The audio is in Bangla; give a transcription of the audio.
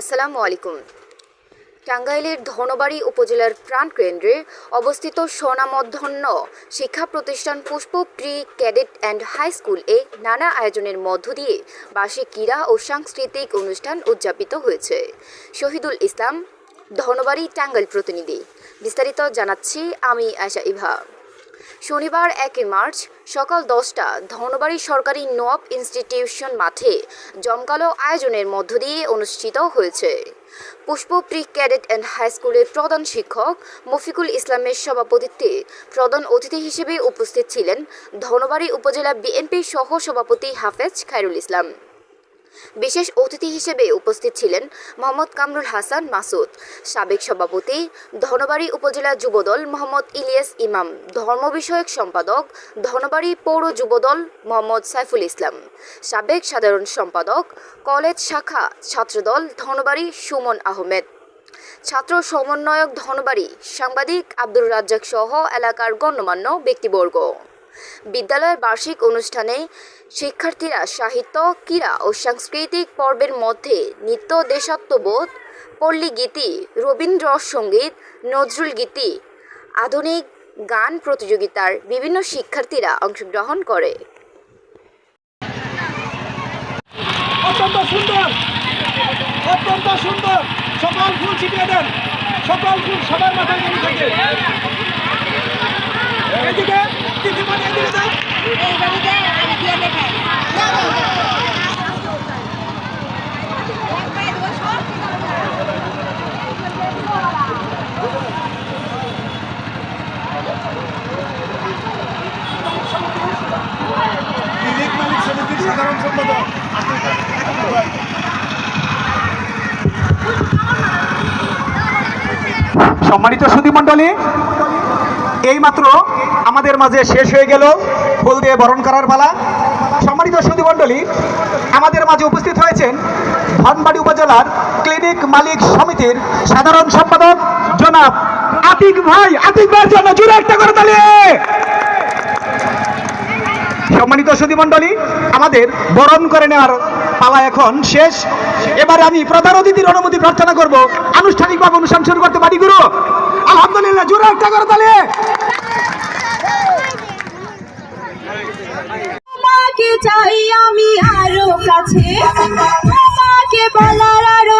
আসসালামু আলাইকুম। টাঙ্গাইলের ধনবাড়ি উপজেলার প্রাণকেন্দ্রে অবস্থিত স্বনামধন্য শিক্ষা প্রতিষ্ঠান Pushpa pre cadet and high school এ নানা আয়োজনের মধ্য দিয়ে বার্ষিক ক্রীড়া ও সাংস্কৃতিক অনুষ্ঠান উদযাপিত হয়েছে। শহীদুল ইসলাম, ধনবাড়ি টাঙ্গাইল প্রতিনিধি। বিস্তারিত জানাচ্ছি আমি আয়শা ইভা শনিবার একই মার্চ সকাল দশটা ধনবাড়ি সরকারি নোয়াব ইনস্টিটিউশন মাঠে জমকালো আয়োজনের মধ্য দিয়ে অনুষ্ঠিত হয়েছে। Pushpa pre cadet and high স্কুলের প্রধান শিক্ষক মফিকুল ইসলামের সভাপতিত্বে প্রধান অতিথি হিসেবে উপস্থিত ছিলেন ধনবাড়ি উপজেলা বিএনপির সহ সভাপতি হাফেজ খায়রুল ইসলাম। বিশেষ অতিথি হিসেবে উপস্থিত ছিলেন মোহাম্মদ কামরুল হাসান মাসুদ, সাবেক সভাপতি, ধনবাড়ি উপজেলা যুবদল মোহাম্মদ ইলিয়াস ইমাম, ধর্ম বিষয়ক সম্পাদক, ধনবাড়ি পৌর যুবদল মোহাম্মদ সাইফুল ইসলাম, সাবেক সাধারণ সম্পাদক, কলেজ শাখা ছাত্রদল ধনবাড়ি সুমন আহমেদ। ছাত্র সমন্বয়ক ধনবাড়ি সাংবাদিক আব্দুর রাজ্জাক সহ এলাকার গণ্যমান্য ব্যক্তিবর্গ। বিদ্যালয়ের বার্ষিক অনুষ্ঠানে শিক্ষার্থীরা সাহিত্য, ক্রীড়া ও সাংস্কৃতিক পর্বের মধ্যে নৃত্য দেশাত্মবোধ, পল্লী গীতি রবীন্দ্র সংগীত নজরুল গীতি, আধুনিক গান প্রতিযোগিতার বিভিন্ন শিক্ষার্থীরা অংশগ্রহণ করে। অত্যন্ত সুন্দর অত্যন্ত সুন্দর। সকল ফুল ছিটিয়ে দেন ফুল সবার মাথায় থাকে। এদিকে দিদিমণি এদিকে দাও এইভাবে আমি দিয়ে দেখাই দিলীপ মালিক সমিতির সাধারণ সম্পাদক সম্মানিত সুধী মণ্ডলী, এইমাত্র আমাদের মাঝে শেষ হয়ে গেল ফুল দিয়ে বরণ করার পালা। সম্মানিত সুধী মণ্ডলী, আমাদের মাঝে উপস্থিত হয়েছেন ধনবাড়ি উপজেলার ক্লিনিক মালিক সমিতির সাধারণ সম্পাদক জনাব আতিক ভাই। আতিক ভাইয়ের জন্য জুড়ে একটা করে তালিয়ে। সম্মানিত সুধী মণ্ডলী, আমাদের বরণ করে নেওয়ার পালা এখন শেষ। এবারে আমি প্রধান অতিথির অনুমতি প্রার্থনা করব। আনুষ্ঠানিকভাবে অনুষ্ঠান শুরু করতে পারি, গুরু? আলহামদুলিল্লাহ, জোরে একটা করে তাহলে আমি আরও কাছে। বলার আরও